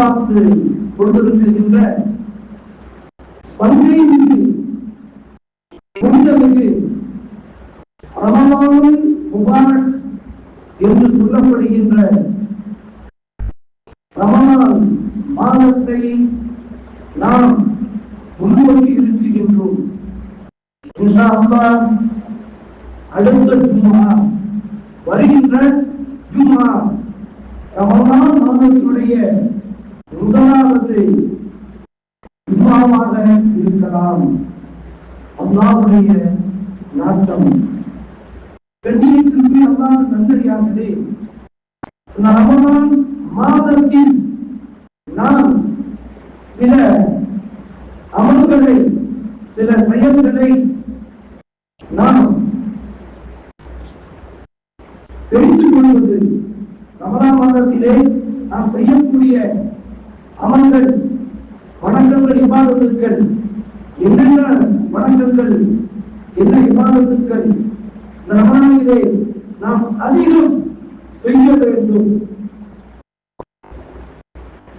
எதிர்பார்த்து கொண்டிருக்கின்ற பல்வேறு மீது புனிதமிகு முபாரக் என்று சொல்லப்படுகின்ற ரமலான் மாதத்தை நாம் முன்னோக்கி இருக்கின்றோம். அடுத்த ஜும்மா வருகின்ற ஜும்மா ரமலான் மாதத்துடைய முதலாவது ஜும்மாவாக இருக்கலாம். அல்லாவுடைய நாட்டம். கண்ணியத்திற்கு அல்லாஹ் நன்றியாகவே இந்த ரமலான் மாதத்தில் நாம் சில அமல்களை சில செயல்களை நாம் தெரிந்து கொள்வது ரமணா மாதத்திலே நாம் செய்யக்கூடிய அமல்கள் வணக்கங்கள் இபாதத்துக்கள். என்னென்ன வணக்கங்கள்? என்ன இபாதத்துக்கள்? இந்த ரமணாவிலே நாம் அதிகம் செய்ய வேண்டும்.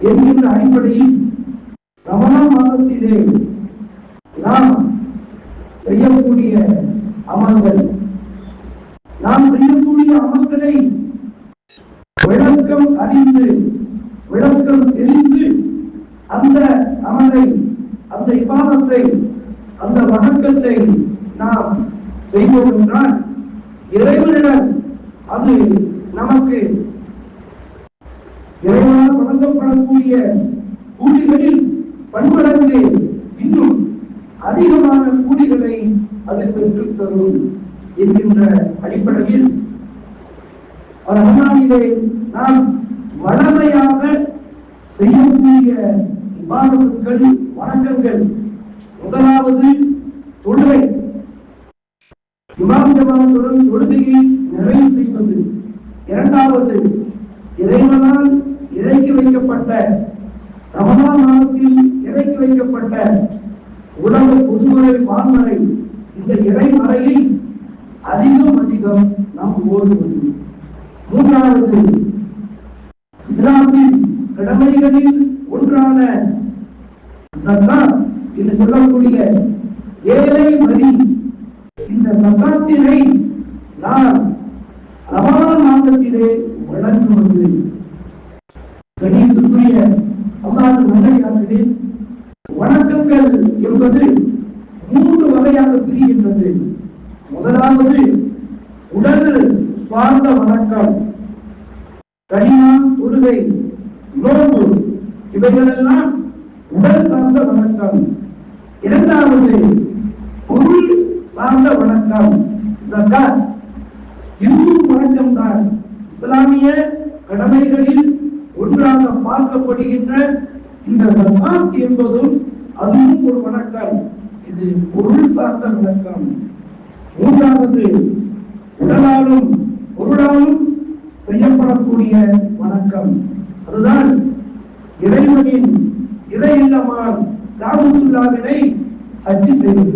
என்கின்ற அடிப்படையில் ரமணா மாதத்திலே நாம் செய்யக்கூடிய அமல்கள். நாம் செய்யக்கூடிய அமல்களை விளக்கம் அறிந்து விளக்கம் தெரிந்து அந்த அமலை அந்த இபாதத்தை அந்த வணக்கத்தை நாம் செய்வோம் என்றால் இறைவனிடம் அது நமக்கு இறைவனால் வழங்கப்படக்கூடிய கூலிகளில் பன்மடங்கு இன்னும் அதிகமான கூலிகளை அது பெற்றுத் தரும் என்கின்ற அடிப்படையில். நாம் வளமையாக செய்யக்கூடிய இபாதத்துக்கள் வணக்கங்கள். முதலாவது தொழுகை. இமாம் ஜமாத்துடன் தொழுகையை நிறைவு செய்வது. இரண்டாவது இறைவனால் இறக்கி வைக்கப்பட்ட ரமலான் மாதத்தில் இறக்கி வைக்கப்பட்ட உலக பொதுமறை வான்மறை இந்த இறைமறையை அதிகம் அதிகம் நாம் ஓடுவது. மூன்றாவது இஸ்லாமின் கடமைகளில் ஒன்றான சக்காத் என்று சொல்லக்கூடிய ஏழை வரி இந்த சத்தாத்தினை நான் ரமலான் மாதத்திலே வழங்குவது கணித்துக்குரிய அல்லாது நல்லையாகவே வணக்கங்கள் என்பது மூன்று வகையாக பிரிகின்றது. முதலாவது உடல் சுவார்ந்த வணக்கம். கனிமா தொழுகை. நோன்பு. இவைகளெல்லாம் உடல் சார்ந்த வணக்கம். இரண்டாவது பொருள் சார்ந்த வணக்கம். ஜகாத் இதுவும் வணக்கம் தான். இஸ்லாமிய கடமைகளில் ஒன்றாக பார்க்கப்படுகின்ற இந்த ஜகாத் என்பதும் அதுவும் ஒரு வணக்கம். இது பொருள் சார்ந்த வணக்கம். மூன்றாவது உடலாலும் பொருளாலும் செய்யப்படக்கூடிய வணக்கம். அதுதான் இறைவனின் இறை இல்லமான காபத்துல்லாவினை அச்சு செய்வது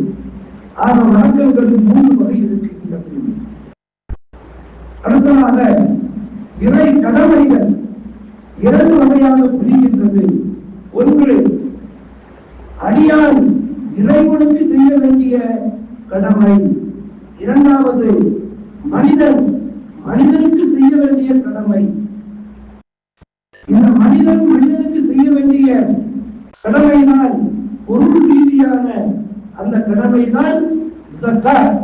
ஆக வணக்கங்கள் மூன்று வகை இருக்கின்றது அடுத்ததாக இறை கடமைகள் இரண்டு வகையாக பிரிகின்றது. ஒன்று அடியால் இறைவனுக்கு செய்ய வேண்டிய கடமை. இரண்டாவது மனிதன் மனிதனுக்கு செய்ய வேண்டிய கடமை. இந்த மனிதன் மனிதனுக்கு செய்ய வேண்டிய கடமைதான் பொருள் ரீதியான அந்த கடமைதான் ஜக்காத்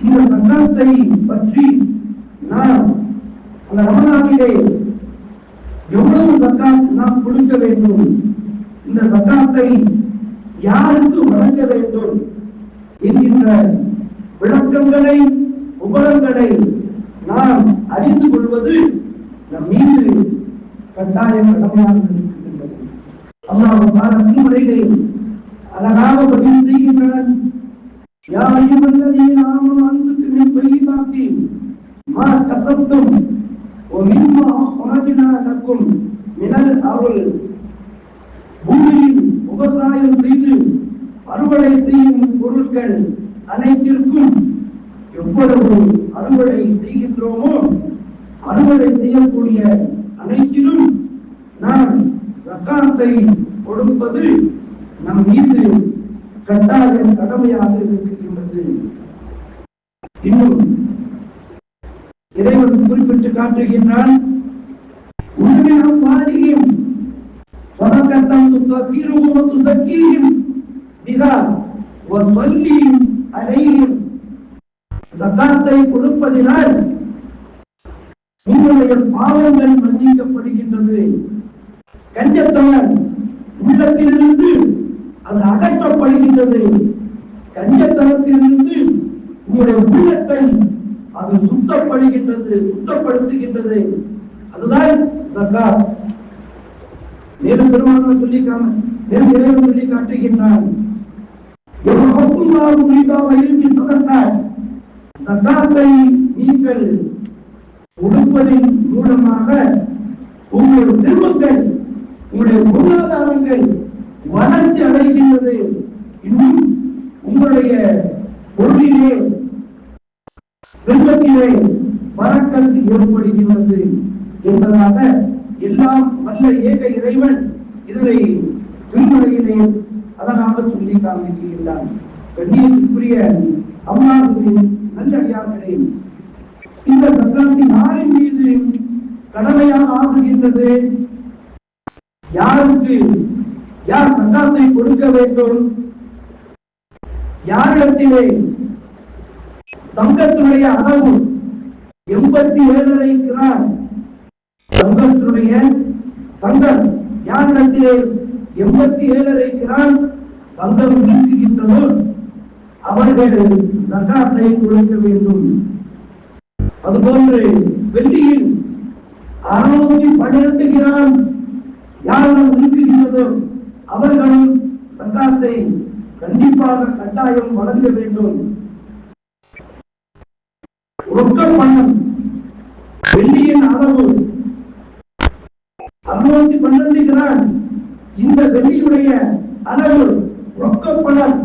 இந்த சக்காத்தை பற்றி நாம் அந்த ரமணாவிலே எவ்வளவு சக்காத் நாம் கொடுக்க வேண்டும்? இந்த சக்காத்தை யாருக்கு வழங்க வேண்டும்? என்கின்ற விளக்கங்களை உபரங்களை நாம் அறிந்து கொள்வது நம் மீது கட்டாயம் கடமையாக அல்லாஹ் சீமுறைகளை அழகாக பதிவு செய்கின்றனர் யாரையும் வந்ததையும் நாமும் அன்புக்கு சொல்லி பார்த்தி மா கசத்தும் உணவினாக்கும் நிழல் அவள் பூமியில் விவசாயம் செய்து அறுவடை செய்யும் பொருட்கள் அனைத்திற்கும் எவ்வளவு அறுவடை செய்கின்றோமோ அறுவடை செய்யக்கூடிய நாம் சக்காத்தை கொடுப்பது நம் மீது கட்டாய கடமையாக இருக்கின்றது. இன்னும் இறைவன் குறிப்பிட்டு காட்டுகின்றான் உண்மையான மாறியும் சொதக்கத்தம் துத்தீரும் துசக்கியும் மிகா சொல்லியும் அலையும். சக்காத்தை கொடுப்பதினால் உங்களுடைய பாவங்கள் மன்னிக்கப்படுகின்றது. கஞ்சத்தவன் உள்ளத்திலிருந்து அது அகற்றப்படுகின்றது. கஞ்சத்தனத்திலிருந்து உங்களுடைய உள்ளத்தை அது சுத்தப்படுகின்றது சுத்தப்படுத்துகின்றது. அதுதான் சர்க்கார் மேலும் பெருமாள் சொல்லி மேலும் இறைவன் சொல்லி காட்டுகின்றான். சக்காத்தை நீங்கள் கொடுப்பதின் மூலமாக உங்களுடைய செல்வங்கள் உங்களுடைய பொருளாதாரங்கள் வளர்ச்சி அடைகின்றது இன்னும் உங்களுடைய பொருளிலே செல்வத்திலே பறக்கத்து ஏற்படுகின்றது என்பதாக எல்லாம் வல்ல ஏக இறைவன் இதனை திருமலையிலே அழகாக சொல்லி காண்பிக்கின்றான். கண்ணியத்துக்குரிய அம்மாவின் நல்லடியார்களே இந்த சக்கரத்தின் நாளின் மீது கடமையாக ஆகுகின்றது. யாருக்கு யார் சந்தாத்தை கொடுக்க வேண்டும்? யாரிடத்திலே தங்கத்தினுடைய அளவு எண்பத்தி ஏழரை கிராம் தங்கத்தினுடைய தங்கம் யாரிடத்திலே எண்பத்தி ஏழரை கிராம் தங்கம் நீக்குகின்றதோ அவர்கள் சகாத்தை கொடுக்க வேண்டும். அதுபோன்று வெள்ளியில் அறுநூத்தி பன்னிரண்டு கிராம் யாரும் நீக்குகின்றதோ அவர்களும் சட்டத்தை கண்டிப்பாக கட்டாயம் வழங்க வேண்டும். ரொக்க பணம் வெள்ளியின் அளவு. அறுநூத்தி பன்னெண்டு கிராம். இந்த வெள்ளியுடைய அளவு ரொக்க பணம்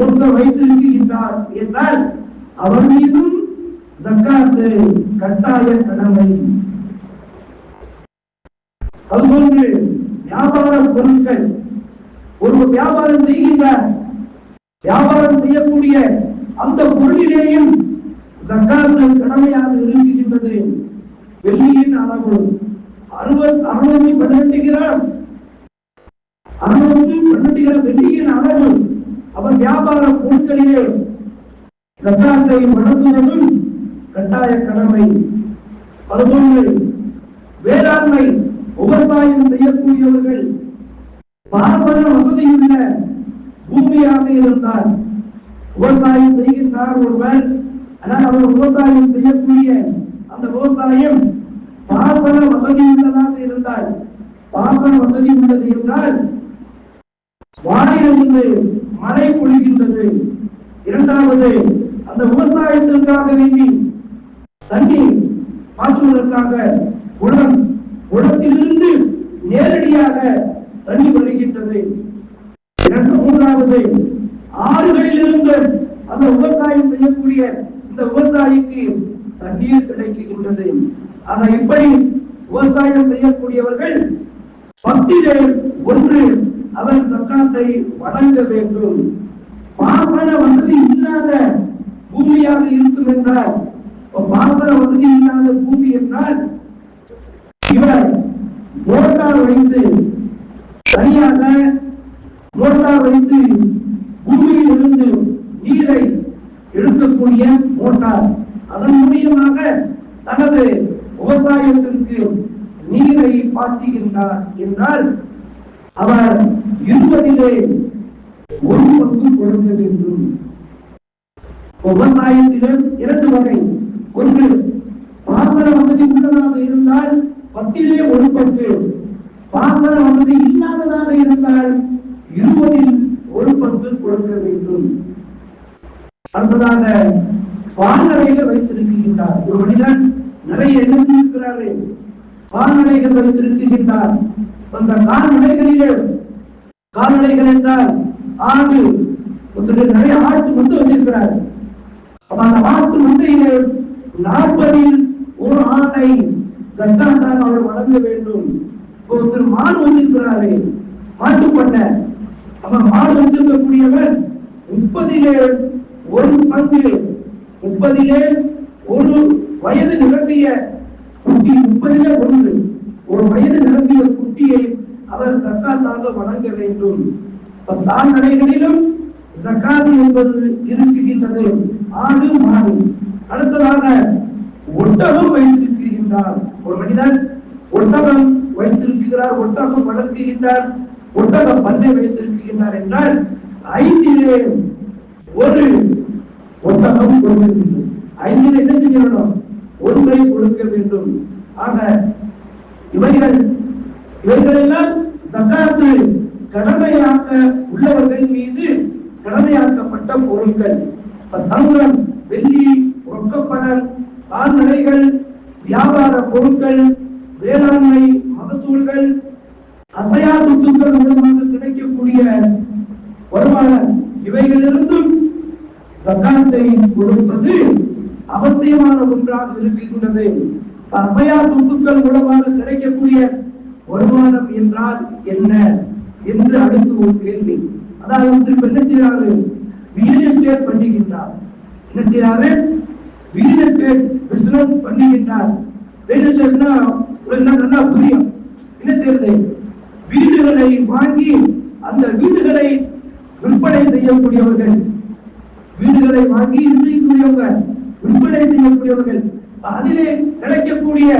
ஒருத்தர் வைத்திருக்கின்றார் என்றால் அவர் மீதும் ஜக்காத்து கட்டாய கடமை. அதுபோன்று வியாபார பொருட்கள். ஒரு வியாபாரம் செய்கின்றார் வியாபாரம் செய்யக்கூடிய அந்த பொருளிலேயும் ஜக்காத்து கடமையாக இருக்கின்றது. வெள்ளியின் அளவு அறுபது அறுநூத்தி பன்னெண்டு கிராம். அறுநூத்தி பன்னெண்டு கிராம் வெள்ளியின் அளவு அவர் வியாபார பொருட்களிலே சக்காத்தை வழங்குவதும் கட்டாய கடமை. அதுபோன்று வேளாண்மை. விவசாயம் செய்யக்கூடியவர்கள் பாசன வசதியுள்ள பூமியாக இருந்தால் விவசாயம் செய்கின்றார் ஒருவர். ஆனால் அவர் விவசாயம் செய்யக்கூடிய அந்த விவசாயம் பாசன வசதி உள்ளதாக இருந்தால் பாசன வசதி உள்ளது என்றால் வானிலிருந்து மழை பொழிகின்றது. இரண்டாவது அந்த விவசாயத்திற்காக வேண்டி தண்ணீர் மாற்றுவதற்காக குளம் குளத்திலிருந்து நேரடியாக தண்ணி வருகின்றது. இரண்டு மூன்றாவது ஆறுகளில் இருந்து அந்த விவசாயம் செய்யக்கூடிய இந்த விவசாயிக்கு தண்ணீர் கிடைக்கின்றது. அதை இப்படி விவசாயம் செய்யக்கூடியவர்கள் பத்திலே ஒன்று அவர் சக்காத்தை வழங்க வேண்டும். பாசன வசதி இல்லாத பூமியாக இருக்கும் என்றால் பாசன வசதி இல்லாத பூமி என்றால் இவர் மோட்டார் வைத்து தனியாக மோட்டார் வைத்து பூமியில் இருந்து நீரை எடுக்கக்கூடிய மோட்டார் அதன் மூலியமாக தனது விவசாயத்திற்கு நீரை பாய்ச்சுகின்றார் என்றால் அவர் இருபதிலே ஒரு பங்கு கொடுக்க வேண்டும். விவசாயத்திலும் இரண்டு வகை. ஒன்று பாசன வசதி உள்ளதாக இருந்தால் பத்திலே ஒரு பங்கு பாசன வசதி இல்லாததாக இருந்தால் இருபதில் ஒரு பங்கு கொடுக்க வேண்டும். அடுத்ததாக பால்நடைகள் வைத்திருக்கின்றார். ஒரு மனிதன் நிறைய எண்ணம் இருக்கிறாரு கால்நடைகள் வைத்திருக்கின்றார். அந்த கால்நடைகளிலே கால்நடைகள் என்றால் ஆடு. ஒருத்தர் நிறைய ஆட்டு மட்டும் வச்சிருக்கிறார். அப்ப அந்த ஆட்டு மந்தையிலே நாற்பதில் ஒரு ஆணை சத்தாத்தாக அவர் வழங்க வேண்டும். இப்போ ஒருத்தர் மாடு வந்திருக்கிறாரே மாட்டு பண்ண. அப்ப மாடு வந்திருக்கக்கூடியவர் முப்பதிலே ஒரு பங்கு முப்பதிலே ஒரு வயது நிரம்பிய குட்டி முப்பதிலே ஒன்று. ஒரு வயது நிரம்பிய குட்டியை அவர் சக்காத்தாக வழங்க வேண்டும். இப்ப தான் நடைகளிலும் ஜக்காத் என்பது இருக்குகின்றது. ஆடு மாடு. அடுத்ததாக ஒட்டகம் வைத்திருக்கின்றார். ஒரு மனிதன் ஒட்டகம் வைத்திருக்கிறார் ஒட்டகம் வளர்க்குகின்றார் ஒட்டகம் பண்ணை வைத்திருக்கின்றார் என்றால் ஐந்திலே ஒரு ஒட்டகம் கொடுக்கின்றது ஐந்தில் என்ன செய்ய வேண்டும்? ஒன்றை கொடுக்க வேண்டும். ஆக இவைகள் இவைகளெல்லாம் சகாத்து கடமையாக்க உள்ளவர்கள் மீது கடமையாக்கப்பட்ட பொருட்கள் தங்கம் வெள்ளி ரொக்கப்பணம் கால்நடைகள் வியாபார பொருட்கள் வேளாண்மை மகசூல்கள் அசையா சொத்துக்கள் மூலமாக கிடைக்கக்கூடிய வருமானம் இவைகளிலிருந்தும் சக்காத்தை கொடுப்பது அவசியமான ஒன்றாக இருக்கின்றது. அசையா சொத்துக்கள் மூலமாக கிடைக்கக்கூடிய வருமானம் என்றால் என்ன என்று அடுத்து ஒரு கேள்வி. அதாவது ஒருத்தர் என்ன செய்கிறார்கள் ரியல் எஸ்டேட் பண்ணுகின்றார் என்ன செய்கிறார்கள் ரியல் எஸ்டேட் பிசினஸ் பண்ணுகின்றார் ரியல் சொன்னா உங்களுக்கு நல்லா புரியும். என்ன செய்யறது? வீடுகளை வாங்கி அந்த வீடுகளை விற்பனை செய்யக்கூடியவர்கள். வீடுகளை வாங்கி செய்யக்கூடியவங்க விற்பனை செய்யக்கூடியவர்கள். அதிலே கிடைக்கக்கூடிய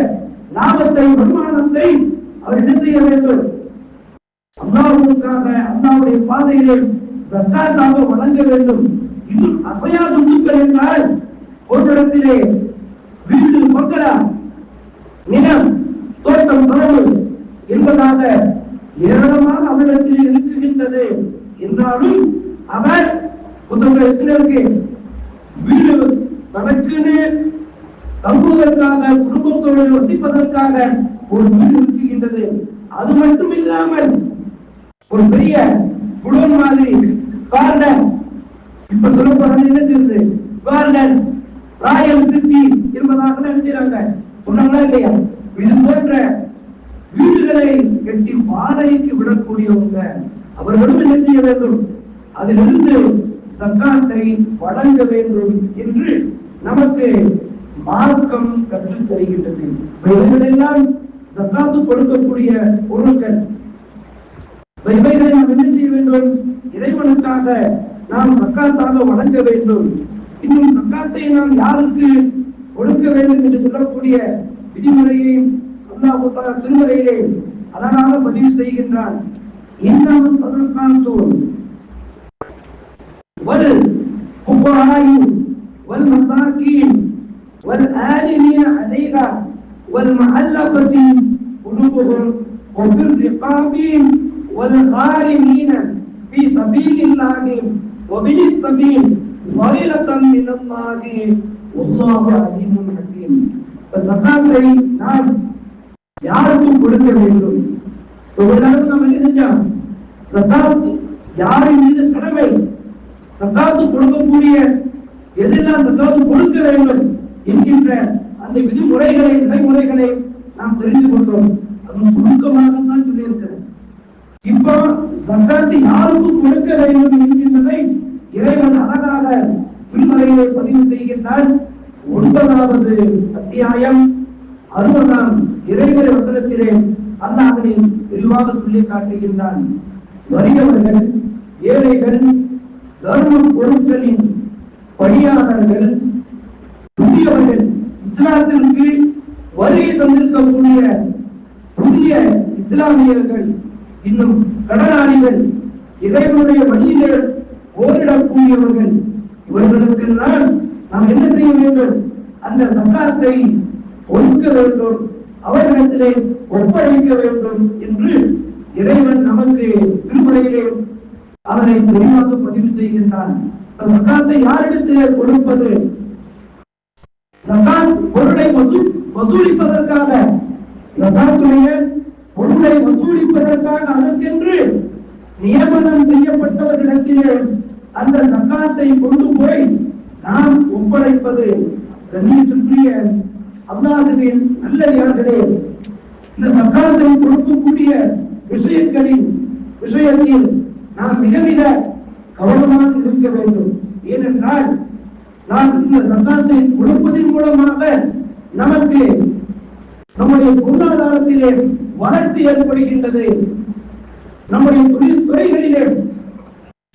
லாபத்தை வருமானத்தை அவர் என்ன செய்ய வேண்டும்? அல்லாவுக்காக அல்லாவுடைய பாதையிலே சத்தாத்தாக வழங்க வேண்டும். இன்னும் அசையா சொத்துக்கள் என்றால் ஒரு வீடு மக்களா நிலம் தோட்டம் தொடர்பு என்பதாக ஏராளமாக அவரிடத்தில் இருக்குகின்றது என்றாலும் அவர் புத்தகத்தினருக்கு வீடு தனக்குன்னு தங்குவதற்காக குடும்பத்தோடு வசிப்பதற்காக ஒரு வீடு இருக்குகின்றது அது மட்டும் இல்லாமல் ஒரு பெரிய குடோன் மாதிரி கார்டன் இப்ப சொல்லப்படுறது என்ன செய்யுது கார்டன் ராயல் சிட்டி என்பதாக நினைச்சாங்க சொன்னாங்களா இல்லையா? இது போன்ற வீடுகளை கட்டி வாடகைக்கு விடக்கூடியவங்க அவர்களும் என்ன செய்ய வேண்டும்? அதிலிருந்து சக்காத்தை வழங்க வேண்டும் என்று நமக்கு மார்க்கம் கற்றுத் தருகின்றது. இவைகளெல்லாம் சக்காத்து கொடுக்கக்கூடிய பொருட்கள். இவைகளை நாம் என்ன செய்ய வேண்டும்? இறைவனுக்காக நாம் சக்காத்தாக வழங்க வேண்டும். இன்னும் சக்காத்தை நாம் யாருக்கு கொடுக்க வேண்டும் என்று சொல்லக்கூடிய விதிமுறையை அல்லாஹ் தஆலா திருமறையிலே அழகாக பதிவு செய்கின்றான் இன்னும் சதகாத்தூன் والفقراء والمساكين والآلمين عليها والمعلقة قلوبهم وفي الرقاب والغارمين في سبيل الله وبن வரிலத்தம் மினல்லாஹி வல்லாஹு அலீமுன் ஹக்கீம். இப்ப சகாத்தை நாம் யாருக்கும் கொடுக்க வேண்டும்? எல்லாரும் நம்ம என்ன செஞ்சோம்? சகாத்து யாரின் மீது கடமை? சகாத்து கொடுக்கக்கூடிய எதெல்லாம் சகாத்து கொடுக்க வேண்டும் என்கின்ற அந்த விதிமுறைகளை நடைமுறைகளை நாம் தெரிந்து கொண்டோம். அது சுருக்கமாக தான் சொல்லியிருக்கிறேன். இப்போ சக்காத்து யாருக்கும் கொடுக்க வேண்டும் என்கின்றதை இறைவன் அழகாக திருமறையை பதிவு செய்கின்றார். ஒன்பதாவது அத்தியாயம். அறுபதாம் இறைவரை வசனத்திலே அல்லாஹனை தெளிவாக சொல்லி காட்டுகின்றான். வறியவர்கள் ஏழைகள் தர்ம பொருட்களின் பணியாளர்கள் புதியவர்கள் இஸ்லாத்திற்கு வருகை தந்திருக்கக்கூடிய புதிய இஸ்லாமியர்கள் இன்னும் கடனாளிகள் இறைவனுடைய வழியிலே ஓரிடக்கூடியவர்கள் இவர்களுக்கெல்லாம் நாம் என்ன செய்ய வேண்டும்? அந்த சக்காத்தை ஒதுக்க வேண்டும். அவர்களிடத்திலே ஒப்படைக்க வேண்டும் என்று இறைவன் நமக்கு திருமலையிலே அதனை தெளிவாக பதிவு செய்கின்றான். சக்காத்தை யாரிடத்திலே கொடுப்பது? ஜகாத் பொருளை வசூலிப்பதற்காக. ஜகாத்துடைய பொருளை வசூலிப்பதற்காக அதற்கென்று நியமனம் செய்யப்பட்டவர்களிடத்திலே அந்த சக்காத்தை கொண்டு போய் நாம் ஒப்படைப்பது. கண்ணியத்திற்குரிய அல்லாஹுவின் நல்லடியார்களே இந்த சக்காத்தை கொடுக்கக்கூடிய விஷயங்களின் விஷயத்தில் நாம் மிக மிக கவனமாக இருக்க வேண்டும். ஏனென்றால் நாம் இந்த சக்காத்தை கொடுப்பதன் மூலமாக நமக்கு நம்முடைய பொருளாதாரத்திலே வளர்ச்சி ஏற்படுகின்றது. நம்முடைய தொழில் துறைகளிலே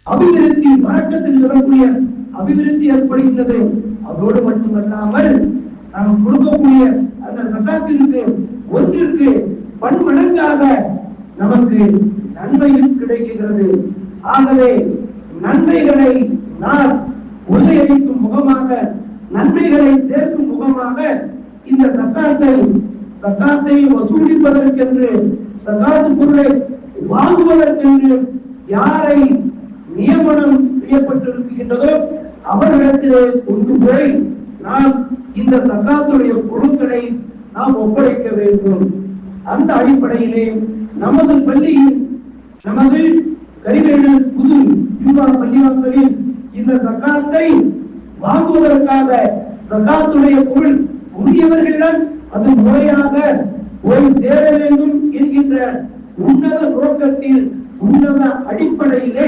அபிவிருத்தி வழக்கத்தில் வரக்கூடிய அபிவிருத்தி ஏற்படுகின்றது அதோடு மட்டுமல்லாமல் நாம் கொடுக்கக்கூடிய அந்த சட்டாத்திற்கு ஒன்றிற்கு பன்மடங்காக நமக்கு நன்மையும் கிடைக்கிறது ஆகவே நன்மைகளை நான் உறுதியளிக்கும் முகமாக நன்மைகளை சேர்க்கும் முகமாக இந்த சட்டாத்தை சட்டாத்தை வசூலிப்பதற்கென்று சட்டாத்து பொருளை வாங்குவதற்கென்று யாரை நியமனம் செய்யப்பட்டிருக்கின்றதோ அவர்களிடத்திலே கொண்டு போய் நாம் இந்த சக்காத்துடைய பொருட்களை நாம் ஒப்படைக்க வேண்டும். அந்த அடிப்படையிலே நமது பள்ளியில் நமது கரிவேடு புது யூவா பள்ளிவாசலில் இந்த சக்காத்தை வாங்குவதற்காக சக்காத்துடைய பொருள் உரியவர்களிடம் அது முறையாக போய் சேர வேண்டும் என்கின்ற உன்னத நோக்கத்தில் உன்னத அடிப்படையிலே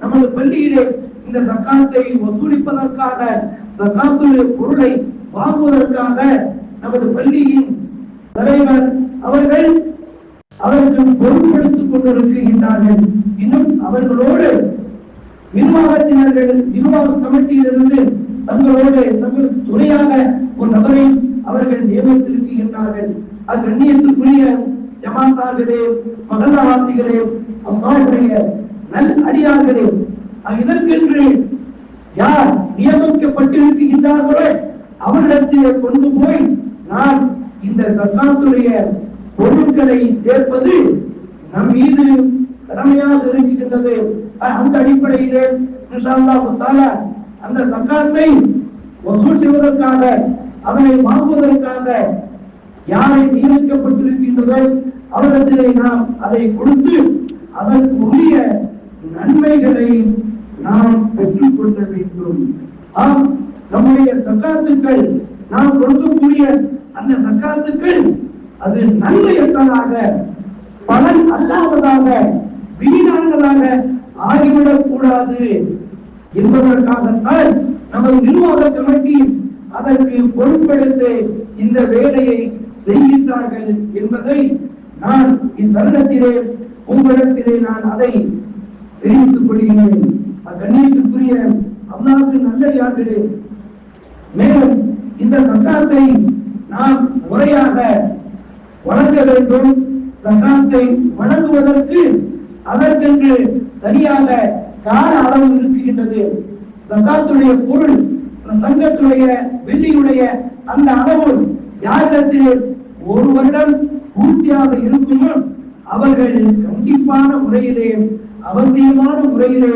நமது பள்ளியிலே இந்த சக்காத்தை வசூலிப்பதற்காக சக்காத்துடைய பொருளை வாங்குவதற்காக நமது பள்ளியின் தலைவர் அவர்கள் அவர்கள் பொருட்படுத்திக் கொண்டிருக்கின்றார்கள். இன்னும் அவர்களோடு நிர்வாகத்தினர்கள் நிர்வாக கமிட்டியிலிருந்து தங்களோடு தங்கள் துணையாக ஒரு நபரை அவர்கள் நியமித்திருக்கின்றார்கள். அது கண்ணியத்துக்குரிய ஜமாத்தார்களே மகல்லாவாசிகளே அம்மாவுடைய நல் அடியார்களே இதற்கென்று யார் நியமிக்கப்பட்டிருக்கின்றார்களோ அவரிடத்திலே கொண்டு போய் நான் இந்த சர்க்காத்துடைய பொருட்களை சேர்ப்பது நம் மீது கடமையாக இருக்கின்றது. அந்த அடிப்படையிலே அந்த சக்காத்தை வசூல் செய்வதற்காக அதனை வாங்குவதற்காக யாரை நியமிக்கப்பட்டிருக்கின்றதோ அவரிடத்திலே நாம் அதை கொடுத்து அதற்கு உரிய நன்மைகளை நாம் பெற்றுக் கொள்ள வேண்டும். ஆம் நம்முடைய சக்காத்துக்கள் நாம் கொடுக்கக்கூடிய அந்த சக்காத்துக்கள் அது நன்மையற்றதாக பலன் அல்லாததாக வீணானதாக ஆகிவிடக் கூடாது என்பதற்காகத்தான் நமது நிர்வாக கமிட்டி அதற்கு பொறுப்பெடுத்து இந்த வேலையை செய்கின்றார்கள் என்பதை நான் இத்தருணத்திலே உங்களிடத்திலே நான் அதை தெரிவித்துக் கொள்கிறேன் கண்ணியத்துக்குரிய அல்லாவுக்கு நல்ல மேலும் இந்த சட்டாத்தை நாம் முறையாக வழங்க வேண்டும். சட்டாத்தை வழங்குவதற்கு அதற்கென்று தனியாக கால அளவு இருக்கின்றது. சக்காத்துடைய பொருள் சங்கத்துடைய வெள்ளியுடைய அந்த அளவு யாரிடத்தில் ஒரு வருடம் பூர்த்தியாக இருக்குமோ அவர்கள் கண்டிப்பான முறையிலே அவசியமான முறையிலே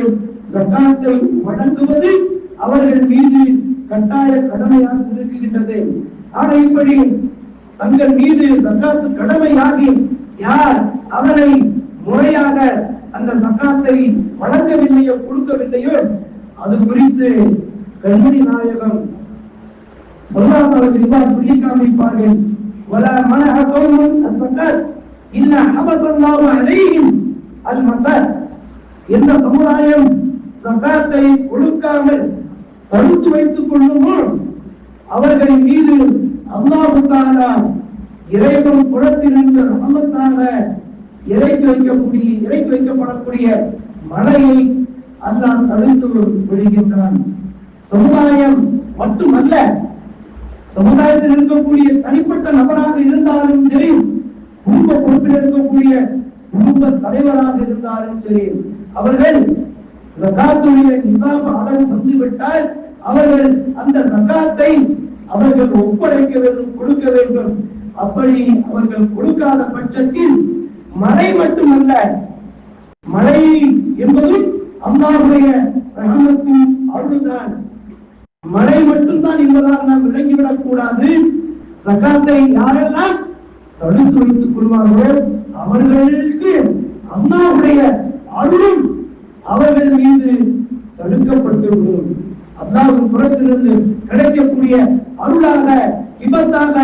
சக்காத்தை வழங்குவது அவர்கள் மீது கட்டாய கடமையாக இருக்கின்றது ஆனா இப்படி தங்கள் மீது சக்காத்து கடமையாகி யார் அவரை முறையாக அந்த சக்காத்தை வழங்கவில்லையோ கொடுக்கவில்லையோ அது குறித்து கண்மணி நாயகம் சொல்லாதவர்கள் இவ்வாறு சொல்லி காமிப்பார்கள் ولا منع قوم الزكاة إلا حبط الله عليهم المطر எந்த சமுதாயம் சகாத்தை கொடுக்காமல் தடுத்து வைத்துக் கொள்ளுமோ அவர்களின் மீது அல்லாஹு தாலா இறைவன் குளத்திலிருந்து ரஹமத்தாக இறைத்து வைக்கக்கூடிய இறக்கி வைக்கப்படக்கூடிய மழையை அல்லாஹ் தடுத்து விடுகின்றான். சமுதாயம் மட்டுமல்ல சமுதாயத்தில் இருக்கக்கூடிய தனிப்பட்ட நபராக இருந்தாலும் சரி குடும்ப பொறுப்பில் இருக்கக்கூடிய குடும்ப தலைவராக இருந்தாலும் சரி அவர்கள் ஜகாத்துடைய நிசாப அளவு வந்துவிட்டால் அவர்கள் அந்த ஜகாத்தை அவர்கள் ஒப்படைக்க வேண்டும் கொடுக்க வேண்டும். அப்படி அவர்கள் கொடுக்காத பட்சத்தில் மழை மட்டுமல்ல மழை என்பது அம்மாவுடைய ரஹமத்தின் அருள்தான். மழை மட்டும்தான் என்பதால் நாம் விளங்கிவிடக் கூடாது. சகாத்தை யாரெல்லாம் தடுத்து வைத்துக் கொள்வார்களோ அவர்களுக்கு அம்மாவுடைய அருளும் அவர்கள் மீது தடுக்கப்பட்டுவிடும் அல்லாவின் புறத்திலிருந்து கிடைக்கக்கூடிய அருளாக இபத்தாக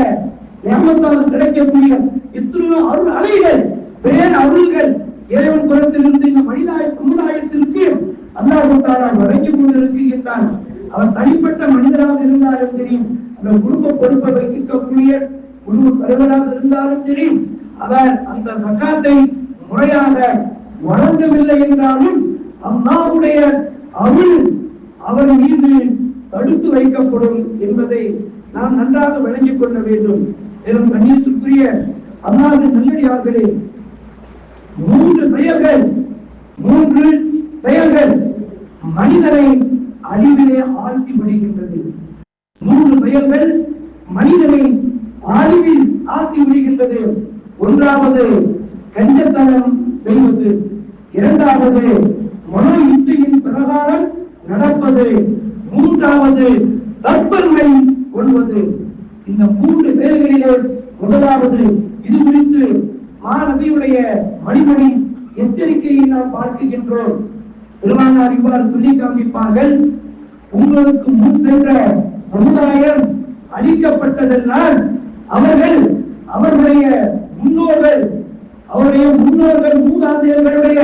நியமத்தாக கிடைக்கக்கூடிய இத்தனை அருள் அலைகள் பேர் அருள்கள் இறைவன் புறத்திலிருந்து இந்த மனிதாய சமுதாயத்திற்கு அல்லாஹ் தாலா வழங்கிக் கொண்டிருக்கின்றான். அவர் தனிப்பட்ட மனிதராக இருந்தாலும் தெரியும் அந்த குடும்ப பொறுப்பை வகிக்கக்கூடிய குடும்ப தலைவராக இருந்தாலும் தெரியும் அவர் அந்த சக்காத்தை முறையாக வணங்கவில்லை என்றாலும் அல்லாவுடைய அருள் அவர் மீது தடுத்து வைக்கப்படும் என்பதை நாம் நன்றாக விளங்கிக் கொள்ள வேண்டும். எனும் கண்ணியத்திற்குரிய அல்லாது நல்லடியார்களே மூன்று செயல்கள் மூன்று செயல்கள் மனிதனை அழிவிலே ஆழ்த்தி விடுகின்றது. மூன்று செயல்கள் மனிதனை அழிவில் ஆழ்த்தி விடுகின்றது. ஒன்றாவது கஞ்சத்தனம் செய்வது. இரண்டாவது மனோ யுக்தியின் பிரகாரம் நடப்பது. மூன்றாவது தற்பெருமை கொள்வது. இந்த மூன்று செயல்களிலே முதலாவது இது குறித்து மாநபியுடைய மணிமணி எச்சரிக்கையை நாம் பார்க்கின்றோம். பெருமானார் இவ்வாறு சொல்லி காண்பிப்பார்கள் உங்களுக்கு முன் சென்ற சமுதாயம் அழிக்கப்பட்டதென்றால் அவர்கள் அவர்களுடைய முன்னோர்கள் அவருடைய முன்னோர்கள் மூதாதையர்களுடைய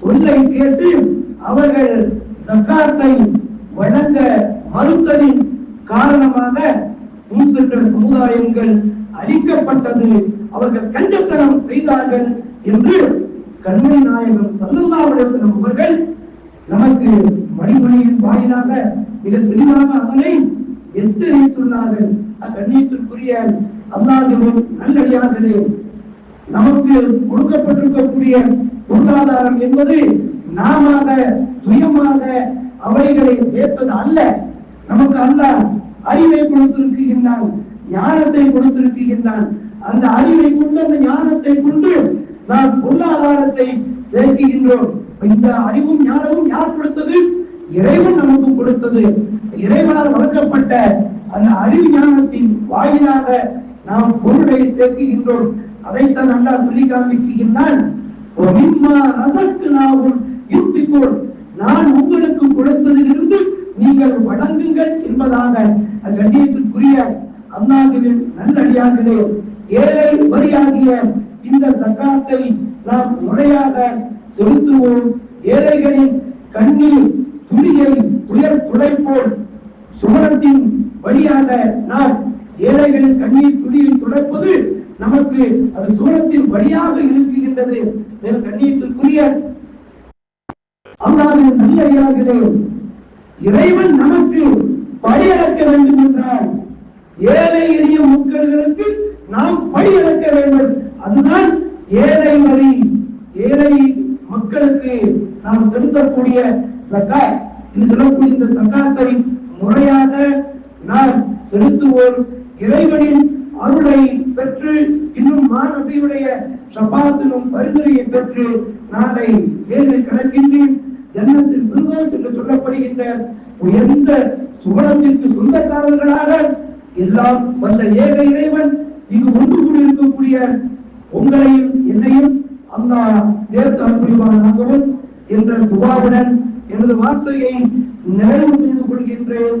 சொல்லை கேட்டு அவர்கள் சக்காத்தை வழங்க மறுத்ததின் காரணமாக முன் சென்ற சமுதாயங்கள் அழிக்கப்பட்டது. அவர்கள் கஞ்சத்தனம் செய்தார்கள் என்று கண்மணி நாயகம் சல்லல்லாஹு அவர்கள் நமக்கு மணிமணியின் வாயிலாக மிக தெளிவாக அதனை எச்சரித்துள்ளார்கள். அக்கண்ணியத்திற்குரிய அல்லாதவன் நல்லடியார்களே நமக்கு கொடுக்கப்பட்டிருக்கக்கூடிய பொருளாதாரம் என்பது நாம சுயமாக அவைகளை சேர்ப்பது அல்ல. நமக்கு அல்ல அறிவை கொடுத்திருக்கின்றான் ஞானத்தை கொடுத்திருக்கின்றான். அந்த அறிவை கொண்டு அந்த ஞானத்தை கொண்டு நாம் பொருளாதாரத்தை சேர்க்கின்றோம். இந்த அறிவும் ஞானமும் யார் கொடுத்தது? இறைவன் நமக்கு கொடுத்தது. இறைவனால் வளர்க்கப்பட்ட அந்த அறிவு ஞானத்தின் வாயிலாக நாம் பொருளை சேர்க்குகின்றோம் அதைத்தான் நல்லா சொல்லி காண்பிக்கின்றான். நான் உங்களுக்கு கொடுத்ததிலிருந்து நீங்கள் வணங்குங்கள் என்பதாக அந்த கண்ணியத்திற்குரிய அல்லாஹ்வின் நல்லடியார்களே ஏழை வரியாகிய இந்த சக்காத்தை நாம் முறையாக செலுத்துவோம். ஏழைகளின் கண்ணீர் துணியை உயர் துடைப்போல் சுமரத்தின் வழியாக நாம் ஏழைகளின் கண்ணீர் துளியை துடைப்பது நமக்கு அது சூரத்தின் வழியாக இருக்குகின்றது மேலும் கண்ணியத்திற்குரிய அல்லாவின் நல்லையாகிறே இறைவன் நமக்கு பழியளக்க வேண்டும் என்றால் ஏழை எளிய மக்களுக்கு நாம் பழியளக்க வேண்டும். அதுதான் ஏழை வரி. ஏழை மக்களுக்கு நாம் செலுத்தக்கூடிய சக்காத் என்று சொல்லக்கூடிய இந்த சக்காத்தை முறையாக நாம் செலுத்துவோம். இறைவனின் அருளை பெற்று இன்னும் மாநபியுடைய சபாத்திலும் பரிந்துரையை பெற்று நாளை ஏழு கணக்கின்றி ஜன்னத்தில் விருதோஸ் என்று சொல்லப்படுகின்ற உயர்ந்த சுவனத்திற்கு சொந்தக்காரர்களாக எல்லாம் வந்த ஏக இறைவன் இங்கு ஒன்று கூடியிருக்கக்கூடிய உங்களையும் என்னையும் அல்லாஹ் சேர்த்து அனுப்புவானாகவும் என்ற துபாவுடன் எனது வார்த்தையை நிறைவு செய்து கொள்கின்றேன்.